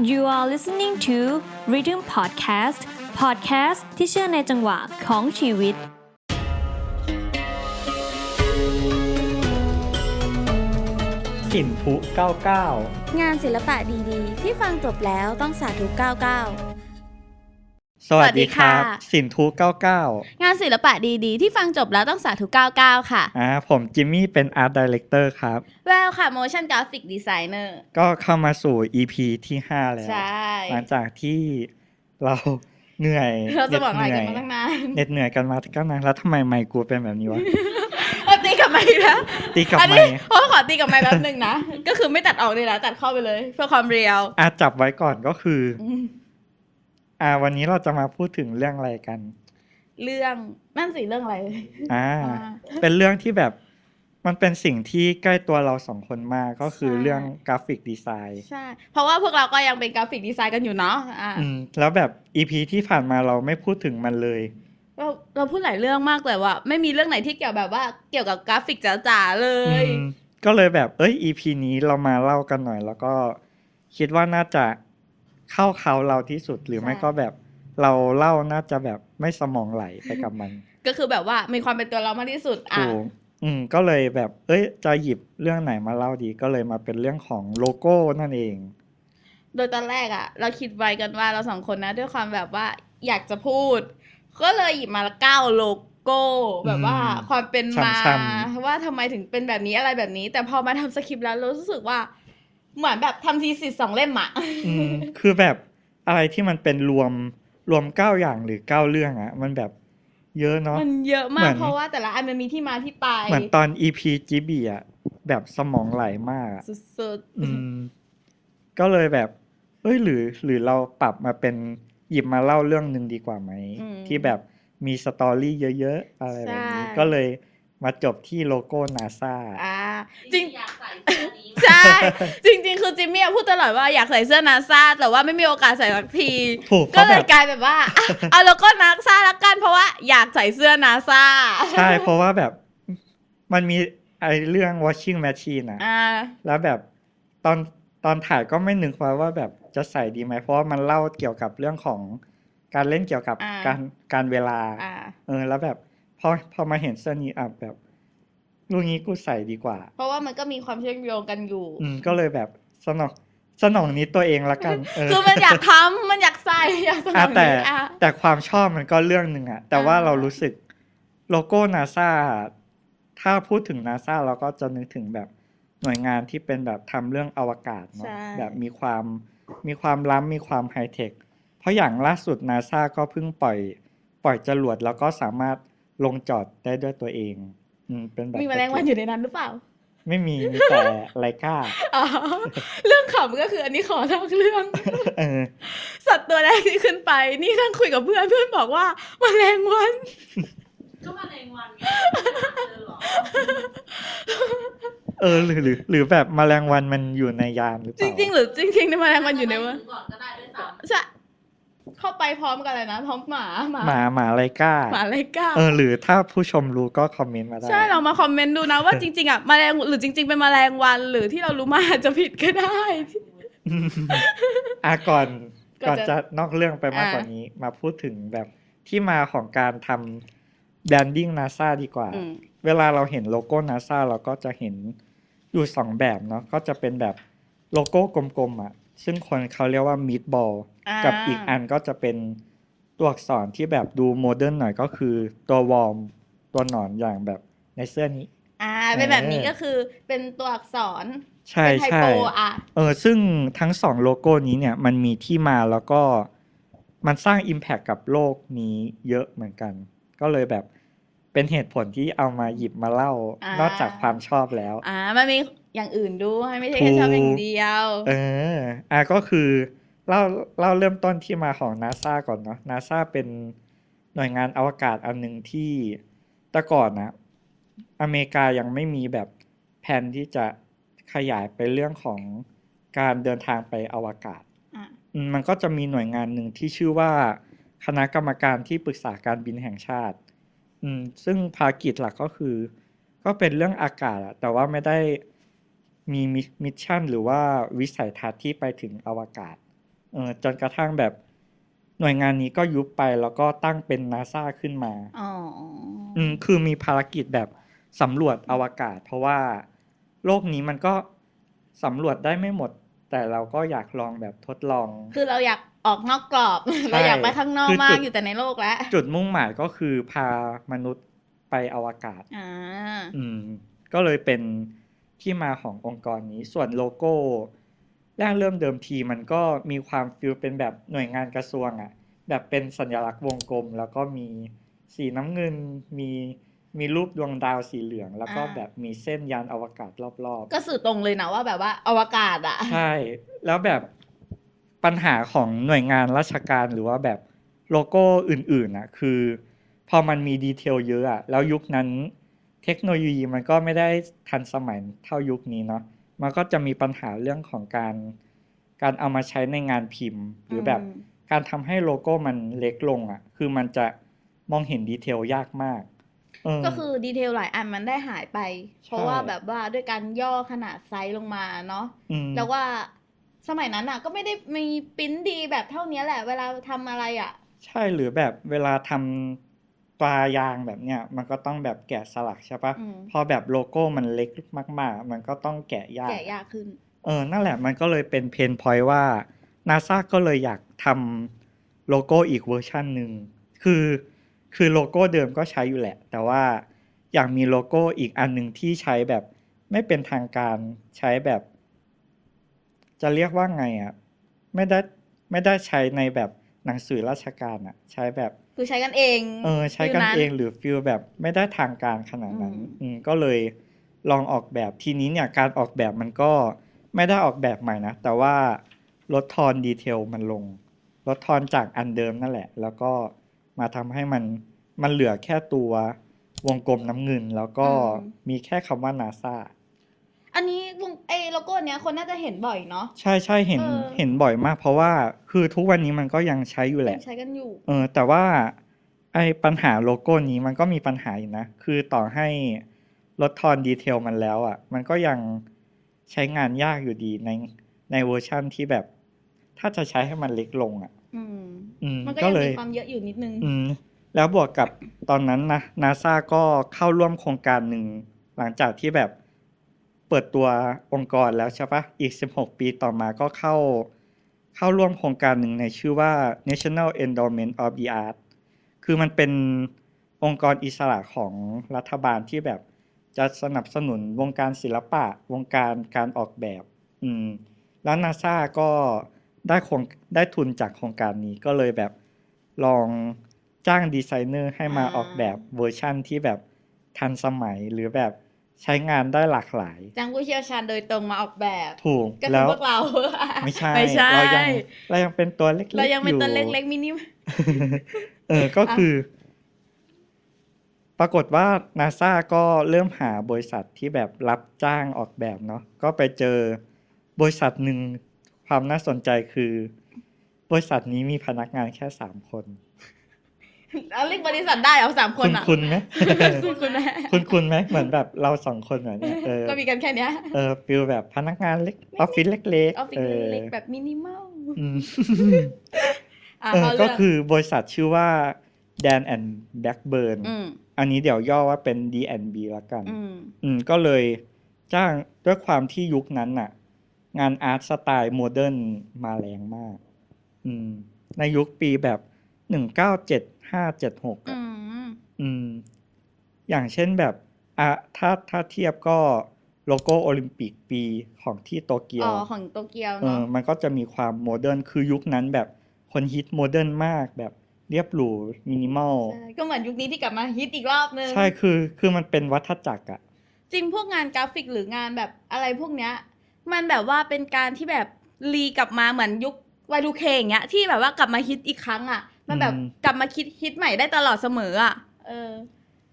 You are listening to Rhythm Podcast Podcast ที่เชื่อในจังหวะของชีวิตสินทุ99 งานศิลปะดีๆ ที่ฟังจบแล้วต้องสาธุ99 สวัสดีครับสวัสดีค่ะสินทุ99 งานศิลปะดีๆ ที่ฟังจบแล้วต้องสาธุ99 ค่ะ อ่าผมจิมมี่เป็นอาร์ตดีเลกเตอร์ครับ แววค่ะ motion graphic designer ก็เข้ามาสู่ EP ที่ 5 แล้ว ใช่ หลังจากที่เราเหนื่อยเราจะบอกอะไรเหกันื่นอยมาตั้งนานเหน็ดเหนื่อยกันมาตั้งนานแล้วทำไมไมค์กูเป็นแบบนี้วะเอาตีกลับมาอีกแล้วตีกับอันไมนี้ค์โอ้ขอตีกับไมค์แป๊บนึงนะ ก็คือไม่ตัดออกเลยนะตัดเข้าไปเลย เพื่อความเรียวอาจับไว้ก่อนก็คือ อืมอ่า วันนี้เราจะมาพูดถึงเรื่องอะไรกัน เรื่องนั่นสิเรื่องอะไรอ่าอ่าเป็นเรื่องที่แบบมันเป็นสิ่งที่ใกล้ตัวเราสองคนมากก็คือใช่เรื่องกราฟิกดีไซน์ใช่ เพราะว่าพวกเราก็ยังเป็นกราฟิกดีไซน์กันอยู่เนาะอ่าอืมแล้วแบบอีพีที่ผ่านมาเราไม่พูดถึงมันเลย เราเราพูดหลายเรื่องมากแต่ว่า ไม่มีเรื่องไหนที่เกี่ยวแบบว่าเกี่ยวกับกราฟิกจ๋าๆเลยอืมก็เลยแบบเอ้ยอีพีนี้เรามาเล่ากันหน่อย แล้วก็คิดว่าน่าจะ เข้าเขาเราที่สุดหรือใช่ไม่ก็แบบเราเล่าน่าจะแบบไม่สมองไหลไปกับมัน ก็คือแบบว่ามีความเป็นตัวเรามากที่สุดอะถูกอืมก็เลยแบบ เอ้ยจะหยิบเรื่องไหนมาเล่าดีก็เลยมาเป็นเรื่องของโลโก้นั่นเอง โดยตอนแรกอะ เราคิดไว้กันว่าเราสองคนนะ ด้วยความแบบว่าอยากจะพูด ก็เลยหยิบมาเก้าโลโก้แบบว่าอืมความเป็นมาช้ำว่าทำไมถึงเป็นแบบนี้อะไรแบบนี้ แต่พอมาทำสคริปต์แล้วเรารู้สึกว่า เหมือนแบบทำทีสิทธ์สองเล่มอะอืมคือแบบอะไรที่มันเป็นรวมรวมเก้าอย่างหรือเก้าเรื่องอะมันแบบเยอะเนาะมันเยอะเหมืมากอนเพราะว่าแต่ละอันมันมีที่มาที่ไปเหมือนตอน EP จีบีอะแบบสมองไหลมากอะสุดอืมก็เลยแบบเอ้ยหรือ หรือเราปรับมาเป็นหยิบมาเล่าเรื่องหนึ่งดีกว่าไหม ที่แบบมีสตอรี่เยอะๆ อะไรแบบนี้ ก็เลยมาจบที่โลโก้นาซาๆอ่าจริงอยากใส่เสื้อนี้ ใช่ จริงๆ คือจิมมี่อะพูดตลอดว่าอยากใส่เสื้อนาซาแต่ว่าไม่มีโอกาสใส่สักทีถูกเพก็ราะเลแบยบกลายแบบว่าอะเอาโลโก้นาซาละกันเพราะว่าอยากใส่เสื้อนาซาใช่ เพราะว่าแบบมันมีไอเรื่อง washing machine อะอ่า แล้วแบบตอนตอนถ่ายก็ไม่นึกว่าว่าแบบจะใส่ดีไหมเพราะว่ามันเล่าเกี่ยวกับเรื่องของการเล่นเกี่ยวกับอ่า การการเวลา อ่า เออแล้วแบบพอพอมาเห็นเสื้อนี้อะแบบ ลูกนี้กูใส่ดีกว่า เพราะว่ามันก็มีความเชื่อมโยงกันอยู่ อืมก็เลยแบบสนองสนองนี้ตัวเองละกันเออคือมันอยากทำมันอยากใส่อยากสอะนับสแต่นุนอะแต่ความชอบมันก็เรื่องหนึ่งอะแต่ว่าอ่าเรารู้สึกโลโก้นาซาถ้าพูดถึงนาซาเราก็จะนึกถึงแบบหน่วยงานที่เป็นแบบทำเรื่องอวกาศเนาะใช่แบบมีความมีความล้ำมีความไฮเทคเพราะอย่างล่าสุดนาซาก็เพิ่งปล่อย ปล่อยจรวดแล้วก็สามารถลงจอดได้ด้วยตัวเอง อืมเป็นแบบมีแมลงวันอยู่ในนั้นหรือเปล่า ไม่มีมีแต่ไลกาอ๋อเรื่องขำก็คืออันนี้ขอเล่าเรื่องเออสัตว์ตัวแรกที่ขึ้นไป นี่นั่งคุยกับเพื่อนเพื่อนบอกว่าแมลงวันก็มาในวันไงเจอเหรอเออหรือหรือ หรือแบบแมลงวันมันอยู่ในยานหรือเปจล่าริงๆหรือจริงๆในแมลงวันอยู่ในวันก่อนก็ได้ด้วยซ้ำใช่ เข้าไปพร้อมกันเลยนะพร้อมหมาหมาหมาหมาไลกาหมาอะไรก้าเออหรือถ้าผู้ชมรู้ก็คอมเมนต์มาได้ใช่เรามาคอมเมนต์ดูนะว่าจริงๆอะแมลงหรือจริง ๆ เป็นแมลงวัน หรือที่เรารู้มาอาจจะผิดก็ได้อะก่อนก่ก่ออนนจะจะนอกเรื่องไปมากอะกว่านี้ มาพูดถึงแบบที่มาของการทำแบรนดิ้งนาซาดีกว่าอืมเวลาเราเห็นโลโก้นาซาเราก็จะเห็นอยู่สองแบบเนาะก็จะเป็นแบบโลโก้กลมๆอะ ซึ่งคนเขาเรียกว่ามีดบอลอ่า กับอีกอันก็จะเป็นตัวอักษรที่แบบดูโมเดิร์นหน่อยก็คือตัววอร์มตัวหนอนอย่างแบบในเสื้อนี้ อ่า เป็นแบบนี้เออก็คือเป็นตัวอักษร ใช่เป็นไทใช่โปอะเออซึ่งทั้งสองโลโก้นี้เนี่ยมันมีที่มาแล้วก็มันสร้าง Impact กับโลกนี้เยอะเหมือนกัน ก็เลยแบบเป็นเหตุผลที่เอามาหยิบมาเล่าอ่านนอกจากความชอบแล้ว อ่ามันมีอย่างอื่นด้วยไม่ใช่แค่ชอบอย่างเดียว เอออะก็คือ เล่าเล่าเริ่มต้นที่มาของนาซาก่อนเนาะนาซาเป็นหน่วยงานอวกาศอันหนึ่งที่แต่ก่อนนะอเมริกายังไม่มีแบบแผนที่จะขยายไปเรื่องของการเดินทางไปอวกาศอะอืมมันก็จะมีหน่วยงานหนึ่งที่ชื่อว่าคณะกรรมการที่ปรึกษาการบินแห่งชาติ อืม ซึ่งภารกิจหลักก็คือ ก็เป็นเรื่องอากาศอะแต่ว่าไม่ได้มีมิมิชชั่นหรือว่าวิสัยทัศน์ที่ไปถึงอวกาศเออ จนกระทั่งแบบหน่วยงานนี้ก็ยุบไปแล้วก็ตั้งเป็นนาซาขึ้นมาอ๋ออืมคือมีภารกิจแบบสำรวจอวกาศ เพราะว่าโลกนี้มันก็สำรวจได้ไม่หมด แต่เราก็อยากลองแบบทดลอง คือเราอยากออกนอกกรอบใช่เราอยากไปข้างนอกคือมาจุกดอยู่แต่ในโลกแล้ว จุดมุ่งหมายก็คือพามนุษย์ไปอวกาศอ่าอืม ก็เลยเป็นที่มาขององค์กรนี้ส่วนโลโก้ แรกเริ่มเดิมทีมันก็มีความฟิลเป็นแบบหน่วยงานกระทรวงอะแบบเป็นสัญลักษณ์วงกลม แล้วก็มีสีน้ำเงินมีมีรูปดวงดาวสีเหลือง แล้วก็อ่าแบบมีเส้นยานอวกาศรอบก็สื่อตรงเลยนะว่าแบบว่าอวกาศอะๆใช่แล้วแบบปัญหาของหน่วยงานราชการหรือว่าแบบโลโก้อื่นๆนะคือ พอมันมีดีเทลเยอะอะแล้วยุคนั้น เทคโนโลยีมันก็ไม่ได้ทันสมัยเท่ายุคนี้เนาะ มันก็จะมีปัญหาเรื่องของการการเอามาใช้ในงานพิมพ์ หรือแบบอืมการทำให้โลโก้มันเล็กลงอะคือมันจะมองเห็นดีเทลยากมากเออก็คือดีเทลหลายอันมันได้หายไป เพราะใช่ว่าแบบว่าด้วยการย่อขนาดไซส์ลงมาเนาะมแล้วว่าสมัยนั้นอะ ก็ไม่ได้มีปริ้นดีแบบเท่านี้แหละ เวลาทำอะไรอะ ใช่หรือแบบเวลาทำ ปลายางแบบเนี้ยมันก็ต้องแบบแกะสลักใช่ปะอืมพอแบบโลโก้มันเล็กมาก ๆ มันก็ต้องแกะยากแกะยากขึ้น เออ นั่นแหละมันก็เลยเป็นเพนพอยต์ว่า NASA ก็เลยอยากทำโลโก้อีกเวอร์ชันหนึ่งคือคือโลโก้เดิมก็ใช้อยู่แหละ แต่ว่าอยากมีโลโก้อีกอันหนึ่งที่ใช้แบบไม่เป็นทางการใช้แบบ จะเรียกว่าไงอะไม่ได้ไม่ได้ใช้ในแบบหนังสือราชการอะ ใช้แบบ คือใช้กันเอง เออ ใช้กันฟิลเองหรือฟิลแบบไม่ได้ทางการขนาดนั้นอืมอืมก็เลยลองออกแบบทีนี้เนี่ยการออกแบบมันก็ไม่ได้ออกแบบใหม่นะ แต่ว่าลดทอนดีเทลมันลง ลดทอนจากอันเดิมนั่นแหละ แล้วก็มาทำให้มันมันเหลือแค่ตัววงกลมน้ำเงิน แล้วก็มีแค่คำว่านาซาอันนี้ว งไอโลโก้เนี้ยคนน่าจะเห็นบ่อยเนาะ ใช่ใช่เห็นเออ เห็นบ่อยมาก เพราะว่าคือทุกวันนี้มันก็ยังใช้อยู่แหละยังใช้กันอยู่ เออแต่ว่าไอ้ปัญหาโลโก้นี้มันก็มีปัญหาอยู่นะ คือต่อให้ลดทอนดีเทลมันแล้วอะ มันก็ยังใช้งานยากอยู่ดีในในเวอร์ชั่นที่แบบ ถ้าจะใช้ให้มันเล็กลงอะ อืม อืมมันก็ก็ยังเลย มีความเยอะอยู่นิดนึง อืมแล้วบวกกับตอนนั้นนะนาซาก็เข้าร่วมโครงการหนึ่ง หลังจากที่แบบ เปิดตัวองค์กรแล้วใช่ปะอีก 16 ปีต่อมาก็เข้า เข้าร่วมโครงการหนึ่งในชื่อว่า National Endowment of the Arts คือมันเป็นองค์กรอิสระของรัฐบาลที่แบบจะสนับสนุนวงการศิลปะ วงการการออกแบบ อืม แล้วนาซาก็ได้คงได้ทุนจากโครงการนี้ก็เลยแบบลองจ้างดีไซเนอร์ให้มาอ่าออกแบบเวอร์ชั่นที่แบบทันสมัยหรือแบบ ใช้งานได้หลากหลายจ้างผู้เชี่ยวชาญโดยตรงมาออกแบบถูกก็คืแล้อวพวกเราไม่ใช่ไม่ใช่เรายังเรายังเป็นตัวเล็กๆเรายังเป็นตัวอเล็กๆมินิเออก็คือ ปรากฏว่านาซาก็เริ่มหาบริษัทที่แบบรับจ้างออกแบบเนาะก็ไปเจอบริษัทหนึ่งความน่าสนใจคือ บริษัทนี้มีพนักงานแค่สามคน เอาเรียกบริษัทได้เอาสามคคุนณอะคุณไหมคุณคุณนะคุณคุณไหมเหมือนแบบเราสองคนแบบเนี้ยเออก็มีกันแค่เนี้ยเออฟิลแบบพนักงานเล็กออฟฟิศเล็กออฟฟิๆศเออเล็กๆแบบมินิมอลอืมอะเออเขาก็เรื่องคือบริษัทชื่อว่า Dan and Blackburn อืมอันนี้เดี๋ยวย่อว่าเป็น D&B ละกันอืมอืมก็เลยจ้างด้วยความที่ยุคนั้นน่ะ งานอาร์ตสไตล์โมเดิร์นมาแรงมาก อืมในยุคปีแบบ หนึ่งเก้าเจ็ดห้าเจ็ดหกอืมอืม อย่างเช่นแบบอะถ้าถ้าเทียบก็โลโก้โอลิมปิกปีของที่โตเกียอ๋วอของโตเกียวเออเนาะมันก็จะมีความโมเดิร์น คือยุคนั้นแบบคนฮิตโมเดิร์นมากแบบเรียบหรูมินิมอลใช่ก็เหมือนยุคนี้ที่กลับมาฮิตอีกรอบนึง ใช่ คือ คือมันเป็นวัฏจักรอะจริงพวกงานกราฟิกหรืองานแบบอะไรพวกเนี้ย มันแบบว่าเป็นการที่แบบรีกลับมาเหมือนยุค Y2K อย่างเงี้ยที่แบบว่ากลับมาฮิตอีกครั้งอะ มันแบบอืมกลับมาคิดฮิตใหม่ได้ตลอดเสมออะเออ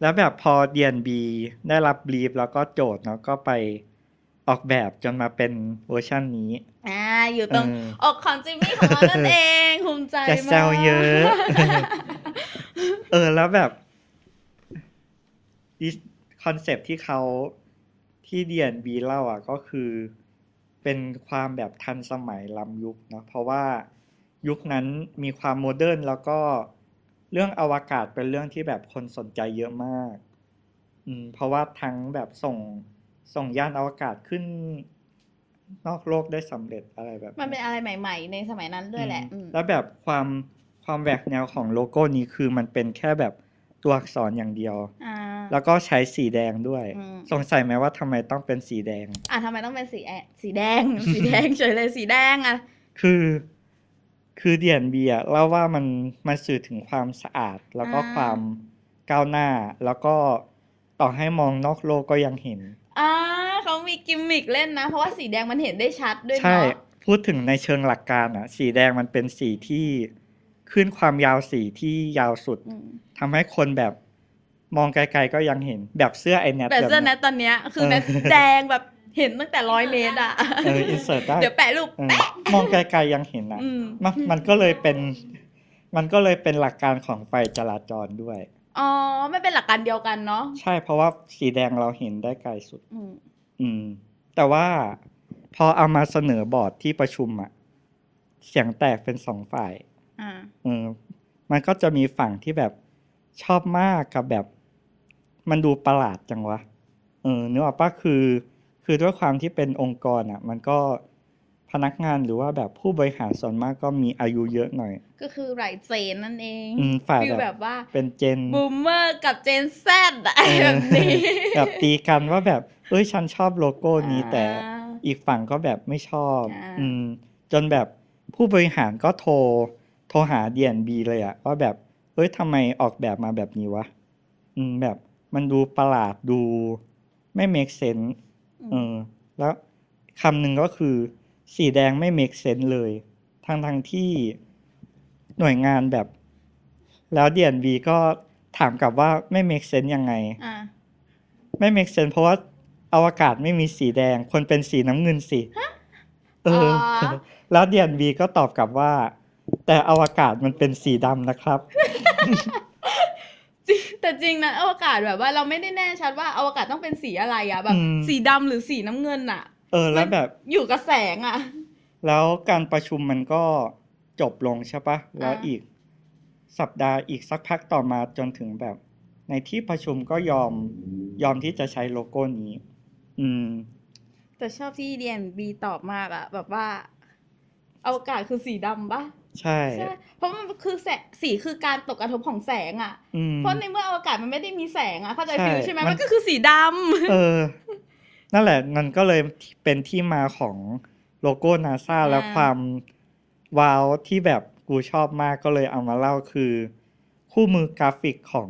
แล้วแบบพอ D&B ได้รับบรีฟแล้วก็โจทย์เนาะก็ไปออกแบบจนมาเป็นเวอร์ชันนี้ อ่า อยู่ตรงเอออกของจิมมี่ของเรานั่นเองภูมิใจจะมากแซวเยอะ เออแล้วแบบคอนเซปที่เขาที่ D&B เล่าอะก็คือเป็นความแบบทันสมัยล้ำยุคเนาะเพราะว่า ยุคนั้นมีความโมเดิร์นแล้วก็เรื่องอวกาศเป็นเรื่องที่แบบคนสนใจเยอะมาก อืมเพราะว่าทั้งแบบส่งส่งยานอวกาศขึ้นนอกโลกได้สำเร็จอะไรแบบ มันเป็นอะไรใหม่ ๆ ในสมัยนั้นด้วยแหละอืมอืมแล้วแบบความความแหวกแนวของโลโก้นี้คือมันเป็นแค่แบบตัวอักษรอย่างเดียวอ่าแล้วก็ใช้สีแดงด้วยอืมสงสัยไหมว่าทำไมต้องเป็นสีแดง อะทำไมต้องเป็นสีแอสีแดง สีแดงเฉยเลยสีแดงอะ คือ คือเดียนเบียเล่าว่ามันมันสื่อถึงความสะอาด แล้วก็อ่า ความก้าวหน้า แล้วก็ต่อให้มองนอกโลกก็ยังเห็น อ่าเขามีกิมมิกเล่นนะ เพราะว่าสีแดงมันเห็นได้ชัดด้วยใช่ เนาะพูดถึงในเชิงหลักการอะ สีแดงมันเป็นสีที่ขึ้นความยาวสีที่ยาวสุดอืมทำให้คนแบบมองไกลๆก็ยังเห็น แบบเสื้อไอแนทแต่เสื้อแบบแนนี้ทตอนเนี้ยคือเออแนทแดงแบบ เห็นตั้งแต่ร้อยเมตรอะเอออินเสิร์ตได้เดี๋ยวแปะรูปเออแปะมองไกลๆยังเห็นอะอืมมันมันก็เลยเป็น มันก็เลยเป็นหลักการของไฟจราจรด้วยอ๋อไม่เป็นหลักการเดียวกันเนาะใช่เพราะว่าสีแดงเราเห็นได้ไกลสุดอืมอืม แต่ว่าพอเอามาเสนอบอร์ดที่ประชุมอะเสียงแตกเป็นสองฝ่ายอ่าเออมันก็จะมีฝั่งที่แบบชอบมากกับแบบ มันดูประหลาดจังวะเออนึกออกปะคือ คือด้วยความที่เป็นองค์กรอะมันก็พนักงานหรือว่าแบบผู้บริหารส่วนมากก็มีอายุเยอะหน่อย ก็คือไรเจนนั่นเองอืมฝ่ายฟีลแบบแบบว่าเป็นเจนบูมเมอร์กับเจนแซดอะเออแบบนี้แบบตีกันว่าแบบเอ้ยฉันชอบโลโก้นี้แต่ อ่า อีกฝั่งก็แบบไม่ชอบ อ่า อืม จนแบบผู้บริหารก็โทร โทรหา D&B เลยอะว่าแบบ เอ้ยทำไมออกแบบมาแบบนี้วะ อืม แบบมันดูประหลาดดู ไม่ make sense เออแล้วคำหนึ่งก็คือ สีแดงไม่ make sense เลยทั้งทั้งที่หน่วยงานแบบ แล้ว D&B ก็ถามกลับว่าไม่ make sense ยังไง อ่า ไม่ make sense เพราะว่าอวกาศไม่มีสีแดง ควรเป็นสีน้ำเงินสิเอออ๋อแล้วเดียนบีก็ตอบกลับว่า แต่อวกาศมันเป็นสีดำนะครับจริง แต่จริงนะอวกาศแบบว่าเราไม่ได้แน่ชัดว่าอวกาศต้องเป็นสีอะไรอะแบบอืมสีดำหรือสีน้ำเงินอะเออแล้วแบบอยู่กับแสงอะแล้วการประชุมมันก็จบลงใช่ปะแล้วอ่าอีกสัปดาห์อีกสักพักต่อมาจนถึงแบบ ในที่ประชุมก็ยอมยอมที่จะใช้โลโก้นี้ อืม แต่ชอบที่เดียนบีตอบมากอะแบบว่าอวกาศคือสีดำปะ ใช่ใช่ เพราะมันคือแสงสีคือการตกกระทบของแสงอะอืมเพราะในเมื่ออวกาศมันไม่ได้มีแสงอะเข้าใจใช่ฟิลใช่ไหมมันมันก็คือสีดำเออ นั่นแหละมันก็เลยเป็นที่มาของโลโก้นาซาอ่าและความว้าวที่แบบกูชอบมากก็เลยเอามาเล่าคือ คู่มือกราฟิกของ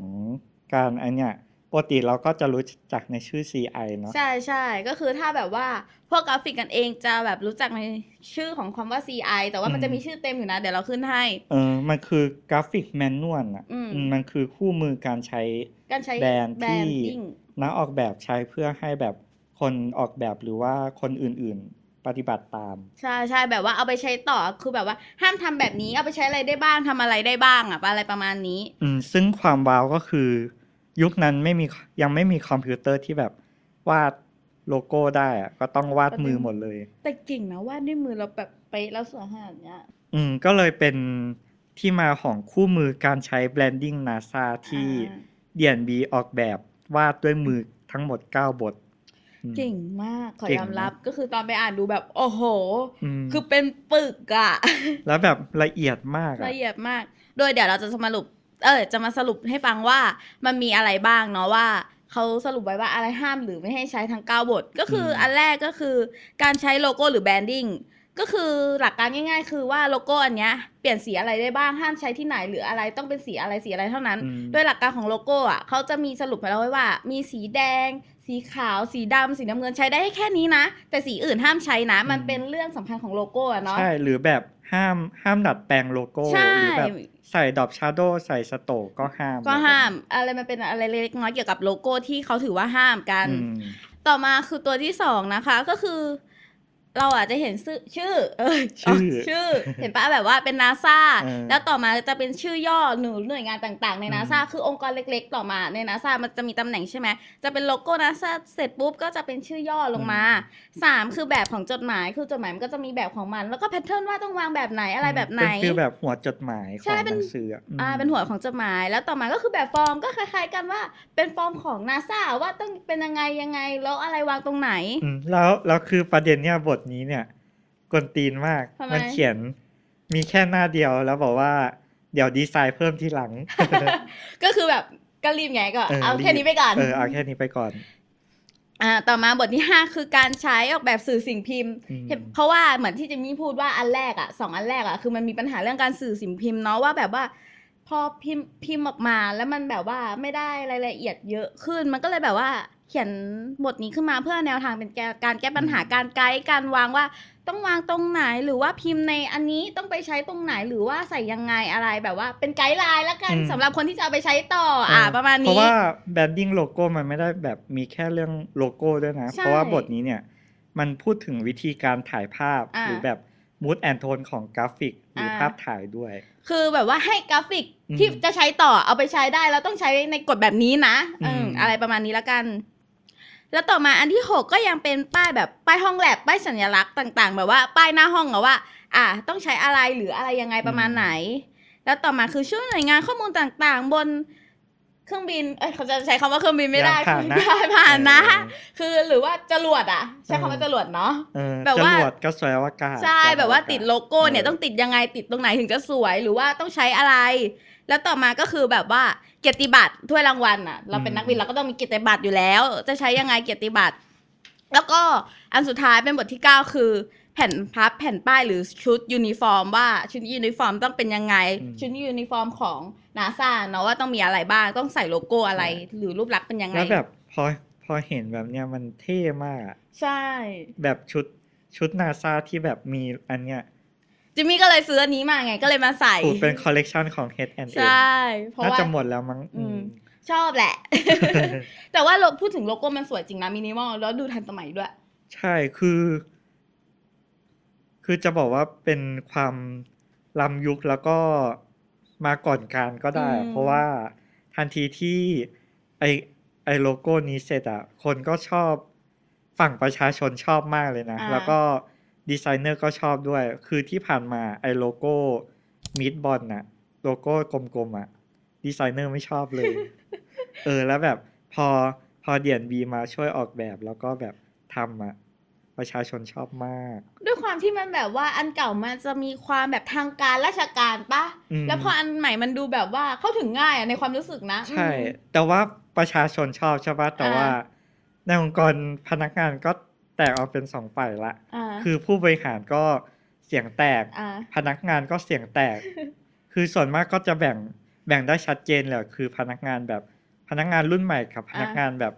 การไอเนี่ย ปกติเราก็จะรู้จักในชื่อ CI เนาะใช่ใช่ก็คือถ้าแบบว่าพวกกราฟิกกันเองจะแบบรู้จักในชื่อของคำว่า CI แต่ว่ามันอืมจะมีชื่อเต็มอยู่นะ เดี๋ยวเราขึ้นให้ เออ มันคือกราฟิกแมนนวลอะอืมอืมมันคือคู่มือการใช้การใช้แบรนด์ที่ดิ้งนักออกแบบใช้เพื่อให้แบบคนออกแบบหรือว่าคนอื่นๆปฏิบัติตาม ใช่ใช่แบบว่าเอาไปใช้ต่อคือแบบว่าห้ามทำแบบนี้เอาไปใช้อะไรได้บ้างทำอะไรได้บ้างอะอะไรประมาณนี้ อืมซึ่งความว้าวก็คือ ยุคนั้นไม่มียังไม่มีคอมพิวเตอร์ที่แบบวาดโลโก้ได้อะก็ต้องวาดมือหมดเลย แต่เก่งนะวาดด้วยมือเราแบบเป๊ะแล้วสวยขนาดเนี้ย อืม ก็เลยเป็นที่มาของคู่มือการใช้ branding NASA ที่อ่าเดียนบีออกแบบวาดด้วยมือทั้งหมด 9 บทอืมเก่งมาก ขอเก่งยอมรับนะก็คือตอนไปอ่านดูแบบ โอ้โหอืมคือเป็นปึกอะแล้วแบบละเอียดมากอะละเอียดมาก โดยเดี๋ยวเราจะสรุป เออจะมาสรุปให้ฟังว่ามันมีอะไรบ้างเนาะว่าเขาสรุปไว้ว่าอะไรห้ามหรือไม่ให้ใช้ทั้ง 9 บท ก็คืออันแรกก็คือการใช้โลโก้หรือแบรนดิ้งก็คือหลักการง่าย ๆ คือว่าโลโก้อันเนี้ยเปลี่ยนสีอะไรได้บ้างห้ามใช้ที่ไหนหรืออะไรต้องเป็นสีอะไรสีอะไรเท่านั้นอืมโดยหลักการของโลโก้อะเขาจะมีสรุปมาแล้วไว้ว่า มีสีแดง สีขาว สีดำสีน้ำเงินใช้ได้แค่นี้นะ แต่สีอื่นห้ามใช้นะ มันเป็นเรื่องสำคัญของโลโก้อะเนาะใช่หรือแบบห้ามห้ามดัดแปลงโลโก้ใช่หรือแบบ ใส่ดอกชาโดใส่สโตกก็ห้าม ก็ห้าม อะไรมันเป็นอะไรเล็กๆน้อยๆเกี่ยวกับโลโก้ที่เขาถือว่าห้ามกันอืมต่อมาคือตัวที่สองนะคะก็คือ เราอาจจะเห็นชื่อชื่อเออชื่อชื่อ เห็นปะแบบว่าเป็นนาซาเออแล้วต่อมาจะเป็นชื่อย่อหนูหน่วยงานต่างๆ ในอืมนาซาคือองค์กรเล็ก ๆ ต่อมาในนาซามันจะมีตำแหน่งใช่ไหมจะเป็นโลโก้นาซาเสร็จปุ๊บก็จะเป็นชื่อย่อลงมาสามคือแบบของจดหมายคือจดหมายมันก็จะมีแบบของมัน แล้วก็แพทเทิร์นว่าต้องวางแบบไหนอะไรแบบไหนเป็นฟีลแบบหัวจดหมายขใช่องหเป็นนังสืออะมอ่าเป็นหัวของจดหมาย แล้วต่อมาก็คือแบบฟอร์มก็คล้าย ๆ กันว่าเป็นฟอร์มของนาซาว่าต้องเป็นยังไงยังไงแล้วอะไรวางตรงไหนอืมแล้วแล้วคือประเด็นเนี่ยบทนี้เนี่ยกวนตีนมาก ทำไม มันเขียนมีแค่หน้าเดียวแล้วบอกว่า เดี๋ยวดีไซน์เพิ่มทีหลัง ก็คือแบบก็รีบไงก็เออเอารีบแค่นี้ไปก่อน เออเอาแค่นี้ไปก่อน อ่าต่อมาบทที่ 5 คือการใช้ออกแบบสื่อสิ่งพิมพ์ อืมเห็นเพราะว่าเหมือนที่เจมี่พูดว่าอันแรกอะสองอันแรกอะคือมันมีปัญหาเรื่องการสื่อสิ่งพิมพ์เนาะว่าแบบว่า พอพิมพ์พิมพ์ออกมาแล้วมันแบบว่าไม่ได้รายละเอียดเยอะขึ้น มันก็เลยแบบว่า เขียนบทนี้ขึ้นมาเพื่อแนวทางเป็นแกการแก้ปัญหาการไกด์การวางว่าต้องวางตรงไหนหรือว่าพิมพ์ในอันนี้ต้องไปใช้ตรงไหนหรือว่าใส่ยังไงอะไรแบบว่า เป็นไกด์ไลน์ละกันอืมสำหรับคนที่จะเอาไปใช้ต่ออ่าเออประมาณเพราะนี้ว่าแบรนดิ้งโลโก้มันไม่ได้แบบมีแค่เรื่องโลโก้ด้วยนะใช่เพราะว่าบทนี้เนี่ยมันพูดถึงวิธีการถ่ายภาพอ่าหรือแบบมูดแอนโทนของกราฟิกหรืออาภาพถ่ายด้วย คือแบบว่าให้กราฟิกอืมที่จะใช้ต่อเอาไปใช้ได้แล้วต้องใช้ในกฎแบบนี้นะอืมเอออะไรประมาณนี้ละกัน แล้วต่อมาอันที่หกก็ยังเป็นป้ายแบบป้ายห้องแลบป้ายสัญลักษณ์ต่าง ๆ แบบว่าป้ายหน้าห้องอะว่า อะต้องใช้อะไรหรืออะไรยังไงประมาณไหน แล้วต่อมาคือช่วยหน่วยงานข้อมูลต่างๆ บนเครื่องบิน เอ้ยเขาจะใช้คำว่าเครื่องบินไม่ได้ยานพาหนะยานพาหนะเออคือหรือว่าจรวดอะใช้คำว่าเออจรวดเนาะเออแบบจว่ารวดก็สวยอวกาศใช่ยนแบบว่าอวกศติดโลโก้เนี่ยเออต้องติดยังไงติดตรงไหนถึงจะสวยหรือว่าต้องใช้อะไร แล้วต่อมาก็คือแบบว่าเกียรติบัตรถ้วยรางวัลอะ เราเป็นนักบินเราก็ต้องมีเกียรติบัตรอยู่แล้ว จะใช้ยังไงเกียรติบัตรแล้วก็อันสุดท้ายเป็นบทที่ 9 คือ แผ่นพับแผ่นป้ายหรือชุดยูนิฟอร์ม ว่าชุดยูนิฟอร์มต้องเป็นยังไงอืมชุดยูนิฟอร์มของนาซาเนาะว่าต้องมีอะไรบ้างต้องใส่โลโก้อะไรหรือรูปลักษณ์เป็นยังไงแล้วแบบพอพอเห็นแบบเนี้ยมันเท่มากอะใช่ แบบชุดชุดนาซาที่แบบมีอันเนี้ย จิมมี่ก็เลยซื้ออันนี้มาไงก็เลยมาใส่ถูกเป็นคอลเลกชันของ H&M ใช่เพราะน่าว่าจะหมดแล้วมั้งอืมอืมชอบแหละ แต่ว่าโลพูดถึงโลโก้มันสวยจริงนะมินิมอลแล้วดูทันสมัยด้วย ใช่คือ คือจะบอกว่าเป็นความล้ำยุคแล้วก็มาก่อนการก็ได้อืมเพราะว่าทันทีที่ไอไอโลโก้นี้เสร็จอะคนก็ชอบฝั่งประชาชนชอบมากเลยนะ แล้วก็ ดีไซเนอร์ก็ชอบด้วย คือที่ผ่านมาไอโลโก้มิดบอลน่ะ โลโก้กลมๆอะ ดีไซเนอร์ไม่ชอบเลย เออแล้วแบบพอพอเดียนบีมาช่วยออกแบบแล้วก็แบบทำอะประชาชนชอบมาก ด้วยความที่มันแบบว่าอันเก่ามันจะมีความแบบทางการราชการปะอืมแล้วพออันใหม่มันดูแบบว่าเข้าถึงง่ายอะในความรู้สึกนะ ใช่อืมแต่ว่าประชาชนชอบใช่ปะแต่อ่าว่าในองค์กรพนักงานก็ แตกออกเป็นสองฝ่ายละอ่าคือผู้บริหารก็เสียงแตกอ่าพนักงานก็เสียงแตก คือส่วนมากก็จะแบ่งแบ่งได้ชัดเจนเลยคือพนักงานแบบพนักงานรุ่นใหม่กับพนักงานแบบ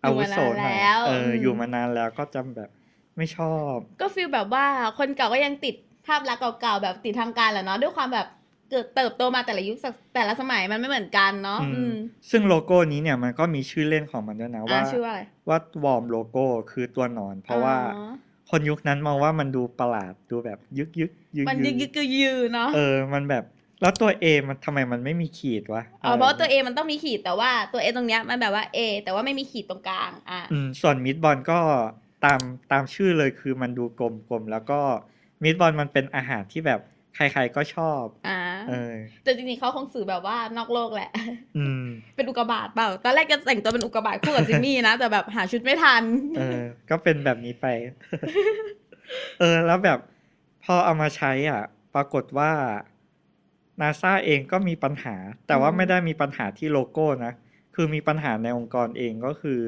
อยู่อาวุมาโสนานหน่อยแล้วเอออมอยู่มานานแล้วก็จะแบบไม่ชอบ ก็ฟีลแบบว่าคนเก่าก็ยังติดภาพลักษณ์เก่าๆแบบติดทางการแหละเนาะด้วยความแบบ เกิดเติบโตมาแต่ละยุคแต่ละสมัยมันไม่เหมือนกันเนาะอืมอืมซึ่งโลโก้นี้เนี่ยมันก็มีชื่อเล่นของมันด้วยนะอ่าว่าชื่อว่าอะไรว่าวอร์มโลโก้คือตัวหนอน เพราะว่าอ๋อคนยุคนั้นมองว่ามันดูประหลาดดูแบบยึกยึกยึกมันยึกยึกกยือเนาะเออมันแบบแล้วตัว A มันทำไมมันไม่มีขีดวะ อ๋อ เพราะว่าตัว A มันต้องมีขีดแต่ว่าตัว A ตรงเนี้ยมันแบบว่า A แต่ว่าไม่มีขีดตรงกลาง อะอืมส่วนมิดบอลก็ตามตามชื่อเลยคือมันดูกลมๆ แล้วก็มิดบอลมันเป็นอาหารที่แบบ ใครๆก็ชอบอ่าเออแต่จริงๆเขาคงสื่อแบบว่านอกโลกแหละ อืม เป็นอุกกาบาตเปล่า ตอนแรกจะแต่งตัวเป็นอุกกาบาตคู่กับจิมมี่นะ แต่แบบหาชุดไม่ทัน เออ ก็เป็นแบบนี้ไป เออ แล้วแบบพอเอามาใช้ อะ ปรากฏว่านาซาเองก็มีปัญหา แต่ว่าอืมไม่ได้มีปัญหาที่โลโก้นะ คือมีปัญหาในองค์กรเองก็คือ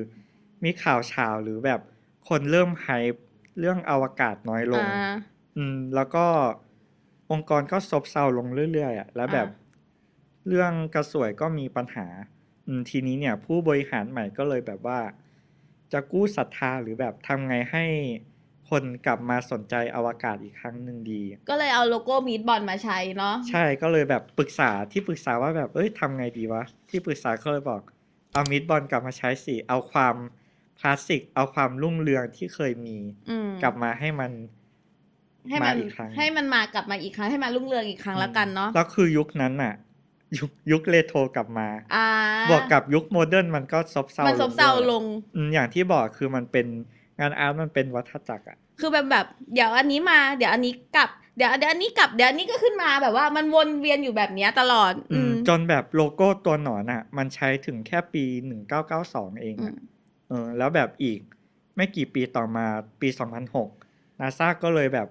มีข่าวเฉาวหรือแบบคนเริ่มไฮป์เรื่องอวกาศน้อยลงอ่าอืม แล้วก็ องค์กรก็ซบเซาลงเรื่อยๆอะแล้วแบบอ่าเรื่องกระสวยก็มีปัญหาอืมทีนี้เนี่ย ผู้บริหารใหม่ก็เลยแบบว่า จะกู้ศรัทธาหรือแบบทำไงให้คนกลับมาสนใจอวกาศอีกครั้งหนึ่งดี ก็เลยเอาโลโก้มีดบอลมาใช้เนาะใช่ก็เลยแบบปรึกษาที่ปรึกษาว่าแบบเอ้ยทำไงดีวะ ที่ปรึกษาก็เลยบอก เอามิดบอลกลับมาใช้สิเอาความพลาสสิกเอาความรุ่งเรืองที่เคยมีอืมกลับมาให้มัน ให้มันมาอีกครั้งให้มันมากลับมาอีกครั้งให้มันรุ่งเรืองอีกครั้งแล้วกันเนาะแล้วคือยุคนั้นน่ะยุคยุคเรโทรกลับมาอ่าบวกกับยุคโมเดิร์นมันก็ซบเซามันซบเซาด้วยลงอืมอย่างที่บอกคือมันเป็นงานอาร์ตมันเป็นวัฏจักรอะคือแบบแบบ เดี๋ยวอันนี้มา เดี๋ยวอันนี้กลับเดี๋ยวเดี๋ยวอันนี้กลับเดี๋ยวอันนี้ก็ขึ้นมาแบบว่ามันวนเวียนอยู่แบบเนี้ยตลอด อือืมมจนแบบโลโก้ตัวหนอนอะมันใช้ถึงแค่ปีหนึ่งเก้าเก้าสองเองอือะมเออ แล้วแบบอีก ไม่กี่ปีต่อมาปีสองพันหกนาซาก็เลยแบบ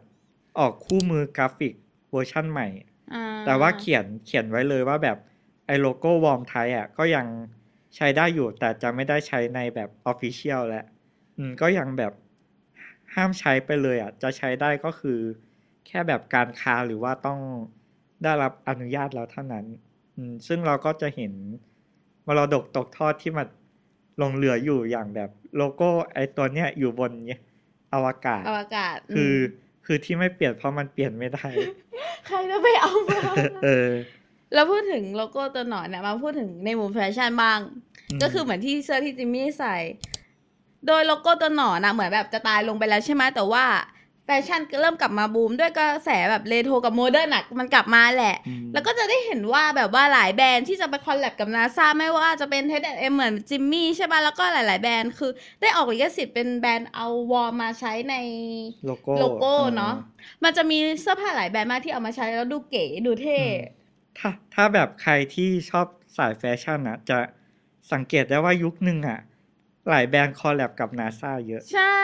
ออกคู่มือกราฟิกเวอร์ชั่นใหม่อ่แต่ว่าเขียนเขียนไว้เลยว่าแบบไอ้โลโก้วอร์มไทยอะก็ยังใช้ได้อยู่แต่จะไม่ได้ใช้ในแบบออฟฟิเชียลแล้วอืมก็ยังแบบห้ามใช้ไปเลยอะ จะใช้ได้ก็คือ แค่แบบการค้าหรือว่าต้องได้รับอนุญาตแล้วเท่านั้นอืมซึ่งเราก็จะเห็นมรดกตกทอดที่มันลงเหลืออยู่อย่างแบบโลโก้ไอ้ตัวเนี้ยอยู่บนเนี่ยอวกาศอวกาศ คือม คือที่ไม่เปลี่ยนเพราะมันเปลี่ยนไม่ได้ ใครจะไปเอามาเออ แล้วพูดถึงโลโก้ตัวหนอนเนี่ยมาพูดถึงในมุมแฟชั่นบ้างอืมก็คือเหมือนที่เสื้อที่จิมมี่ใส่ โดยโลโก้ตัวหนอนนะเหมือนแบบจะตายลงไปแล้วใช่ไหมแต่ว่า แฟชั่นก็เริ่มกลับมาบูม ด้วยกระแสแบบเรโทรกับโมเดิร์นอะมันกลับมาแหละอืมแล้วก็จะได้เห็นว่าแบบว่าหลายแบรนด์ที่จะไปคอลแลบกับนาซาไม่ว่าจะเป็นเท d เอ็มเหมือนจิมมี่ใช่ป่ะ แล้วก็หลาย ๆ แบรนด์คือได้ออกลิขสิทธิ์เป็นแบรนด์เอาวอลมาใช้ในโลโก้โลโก้ออเนาะมันจะมีเสื้อผ้าหลายแบรนด์มากที่เอามาใช้แล้วดูเก๋ดูเท่อืมถ้าถ้าแบบใครที่ชอบสายแฟชั่นอะจะสังเกตได้ว่ายุคหนึ่งอะ หลายแบรนด์คอลแลบกับนาซาเยอะ ใช่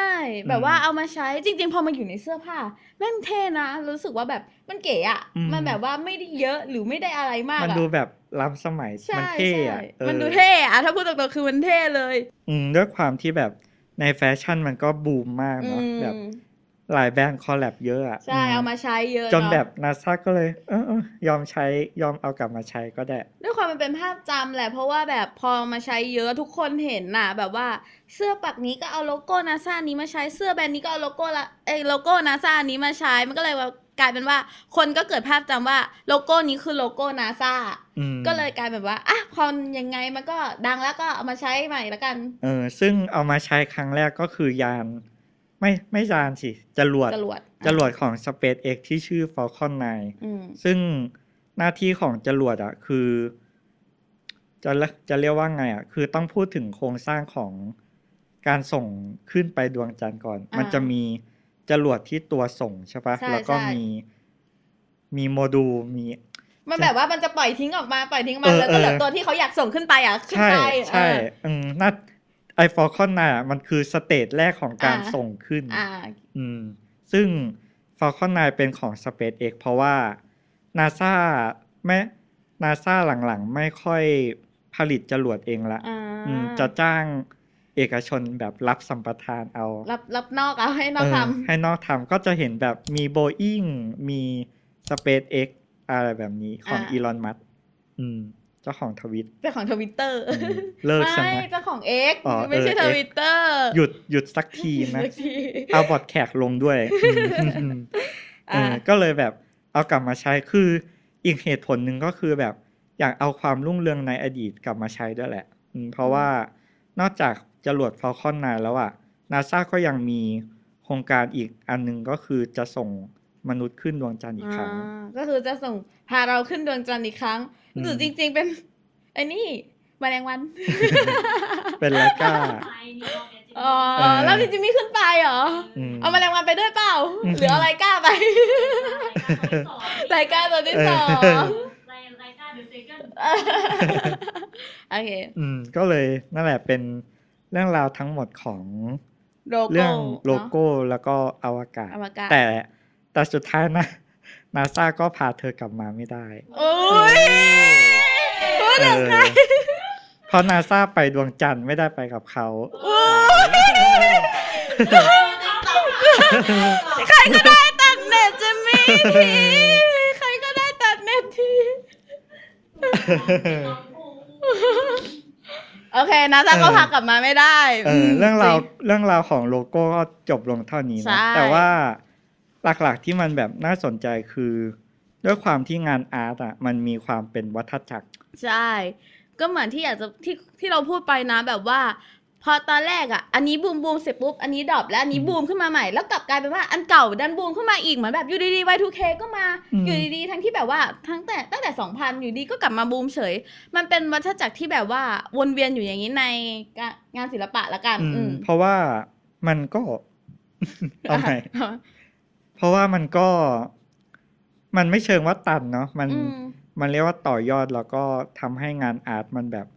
แบบว่าอืมเอามาใช้จริง ๆ พอมาอยู่ในเสื้อผ้าแม่งเท่นะ รู้สึกว่าแบบมันเก๋อะอืมมันแบบว่าไม่ได้เยอะหรือไม่ได้อะไรมากมันอะดูแบบล้ำสมัยใช่มันเท่อะใช่เออมันดูเท่อะถ้าพูดตรงๆคือมันเท่เลย อืมด้วยความที่แบบในแฟชั่นมันก็บูมมากอืเนาะมแบบ หลายแบรนด์คอลแลบเยอะอะใช่มเอามาใช้เยอะจนเนาะแบบนาซาก็เลยเออเออยอมใช้ยอมเอากลับมาใช้ก็ได้ ด้วยความมันเป็นภาพจำแหละ เพราะว่าแบบพอมาใช้เยอะทุกคนเห็นน่ะ แบบว่าเสื้อปักนี้ก็เอาโลโก้นาซานี้มาใช้เสื้อแบรนด์นี้ก็เอาโลโก้ละเอยโลโก้นาซานี้มาใช้มันก็เลยว่ากลายเป็นว่าคนก็เกิดภาพจำว่าโลโก้นี้คือโลโก้นาซาอืมก็เลยกลายแบบว่าอะพอยังไงมันก็ดังแล้วก็เอามาใช้ใหม่ละกันเออซึ่งเอามาใช้ครั้งแรกก็คือยาน ไม่ไม่ยานสิจรวดจรวดจรวดของ SpaceX ที่ชื่อ Falcon 9อืมซึ่งหน้าที่ของจรวดอะคือ จะเรียกจะเรียกว่าไงอะคือต้องพูดถึงโครงสร้างของการส่งขึ้นไปดวงจันทร์ก่อนอ่ามัมันจะมีจรวดที่ตัวส่งใช่ปะใช่แล้วก็ใช่มี มีโมดูลมี มันแบบว่ามันจะปล่อยทิ้งออกมาปล่อยทิ้งออกมาเออแล้วก็เหลือเออตัวที่เขาอยากส่งขึ้นไปอะขึ้นใช่ไปใช่เอออืมน่า ไอฟอลคอนน่ะมันคือสเตจแรกของการอ่าส่งขึ้นอ่าอืมซึ่ง Falcon 9เป็นของ SpaceX เพราะว่า NASA แม่นาซาหลังๆ ไม่ค่อยผลิตจรวดเองละอ่าอืมจะจ้างเอกชนแบบรับสัมปทานเอา รับรับนอกเอาให้นอกเออทให้นอกทำก็จะเห็นแบบมี Boeing มี SpaceX อะไรแบบนี้ของอีลอนมัสอืม เจ้าของทวิตำเจ้าของทวิตเตอร์อืมเลิกซะไม่นะเจ้าของ X อ๋อไม่ใช่เอทอ X วิตเตอร์หยุดหยุดสักทีนะเอาบอดแขกลงด้วยอืมเออก็เลยแบบเอากลับมาใช้คืออีกเหตุผลหนึ่งก็คือแบบอยากเอาความรุ่งเรืองในอดีตกลับมาใช้ด้วยแหละอืมเพราะว่านอกจากจรวด Falcon 9แล้วอะนาซาก็ยังมีโครงการอีกอันหนึงก็คือจะส่ง มนุษย์ขึ้นดวงจันทร์อีกครั้งอ่าก็คือจะส่งพาเราขึ้นดวงจันทร์อีกครั้งอืมหรือจริง ๆ เป็นไอ้นี่แมลงวัน เป็นไลกาไปนี่ลองเนี่ยจริงอ๋อเออแล้วจริงๆมีขึ้นไปเหรออืมเอาแมลงวันไปด้วยเปล่าอืมหรือเอาไรก้าไปรายการตัวที่สองรายรายการเดอะเซกันโอเค อืม ก็เลยนั่นแหละเป็นเรื่องราวทั้งหมดของโลโก้เรื่องโลเนโก้แล้วก็อวกาศอะอวกาศแต่ แต่สุดท้ายนะนาซาก็พาเธอกลับมาไม่ได้ โอ้ยพูดเอถึงอเพราะนาซาไปดวงจันทร์ไม่ได้ไปกับเขาโอ้ยใครก็ได้ตัดเน็ตจะมีทีใครก็ได้ตัดเน็ตที โอเคนะจ๊ะเออก็พากลับมาไม่ได้ เออมเรื่องราวจเรื่องราวของโลโก้ก็จบลงเท่านี้ใช่นะ แต่ว่า หลักๆที่มันแบบน่าสนใจคือ ด้วยความที่งานอาร์ตอะมันมีความเป็นวัฏจักร ใช่ ก็เหมือนที่อยากจะที่ที่เราพูดไปนะแบบว่า พอตอนแรกอะ อันนี้บูมบูมเสร็จปุ๊บ อันนี้ดรอปแล้วอันนี้บูมขึ้นมาใหม่ แล้วกลับกลายเป็นว่าอันเก่าดันบูมขึ้นมาอีกเหมือนแบบอยู่ดีๆ Y2K ก็มาอืมอยู่ดีๆทั้งที่แบบว่าทั้งแต่ตั้งแต่2000อยู่ดีก็กลับมาบูมเฉย มันเป็นวัฏจักรที่แบบว่าวนเวียนอยู่อย่างนี้ในกะงานศิลปะละกันอืมอืมเพราะว่ามันก็เอาใหม่ เพราะว่ามันก็มันไม่เชิงว่าตันเนาะมันอืมมันเรียกว่าต่อยอดแล้วก็ทำให้งานอาร์ตมันแบบ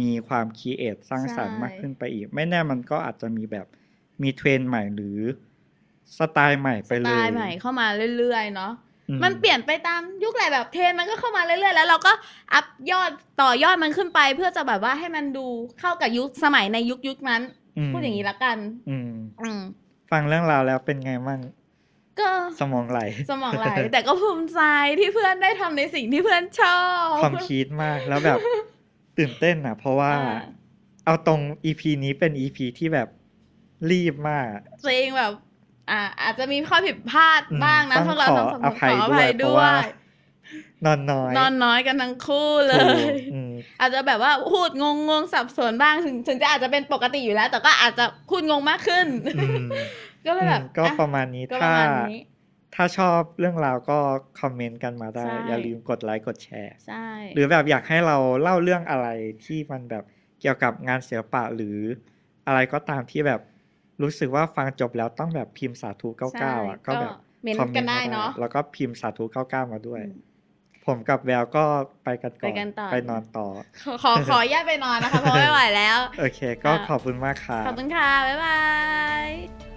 มีความคิดเอทสร้างสรรค์ใช่มากขึ้นไปอีก ไม่แน่มันก็อาจจะมีแบบมีเทรนด์ใหม่หรือสไตล์ใหม่ไปสเลไตยล์ใหม่เข้ามาเรื่อยๆเนาะอืมันเปลี่ยนไปตามยุคแหละแบบเทรนด์มันก็เข้ามาเรื่อยๆแล้วเราก็อัพยอดต่อยอดมันขึ้นไป เพื่อจะแบบว่าให้มันดูเข้ากับยุคสมัยในยุคยุคนั้นมพูดอย่างนี้ละกันอืมอืมฟังเรื่องราวแล้วเป็นไงมั่งก็ สมองไหล สมองไหล แต่ก็ภูมิใจที่เพื่อนได้ทำในสิ่งที่เพื่อนชอบความคิดมากแล้วแบบตื่นเต้นอะ เพราะว่าอ่าเอาตรง EP นี้เป็น EP ที่แบบรีบมากจริงแบบ อ่า อาจจะมีข้อผิดพลาดอืมบ้างนะต้องพวกเราขอทั้งสองคอนภัยขออด้วยภัยเพด้ราะวว่ายนอนน้อย นอนน้อยกันทั้งคู่เลถูยกอืมอาจจะแบบว่าพูดงงงๆสับสนบ้างถึงถึงจะอาจจะเป็นปกติอยู่แล้ว แต่ก็อาจจะพูดงงมากขึ้นอืม ก็เลยแบบอืมก็อะประมาณนี้ก็ปถ้าระมาณนี้ถ้าชอบเรื่องราวก็คอมเมนต์กันมาได้ใช่อย่าลืมกดไลค์กดแชร์ใช่หรือแบบอยากให้เราเล่าเรื่องอะไรที่มันแบบเกี่ยวกับงานศิลปะหรืออะไรก็ตามที่แบบรู้สึกว่าฟังจบแล้วต้องแบบพิมพ์สาธุใช่99อะก็แบบเมนคอมต์เมกันต์ได้มาเนาะแล้วก็พิมพ์สาธุ99มาด้วยอืมผมกับแววก็ไปกันก่อนไปกันต่อไปนอนต่อขอขอขอแยกไปนอนนะคะเพราะไม่ไหวแล้ว โอเค ก็ค่ะขอบคุณมากครับขอบคุณค่ะบ๊ายบาย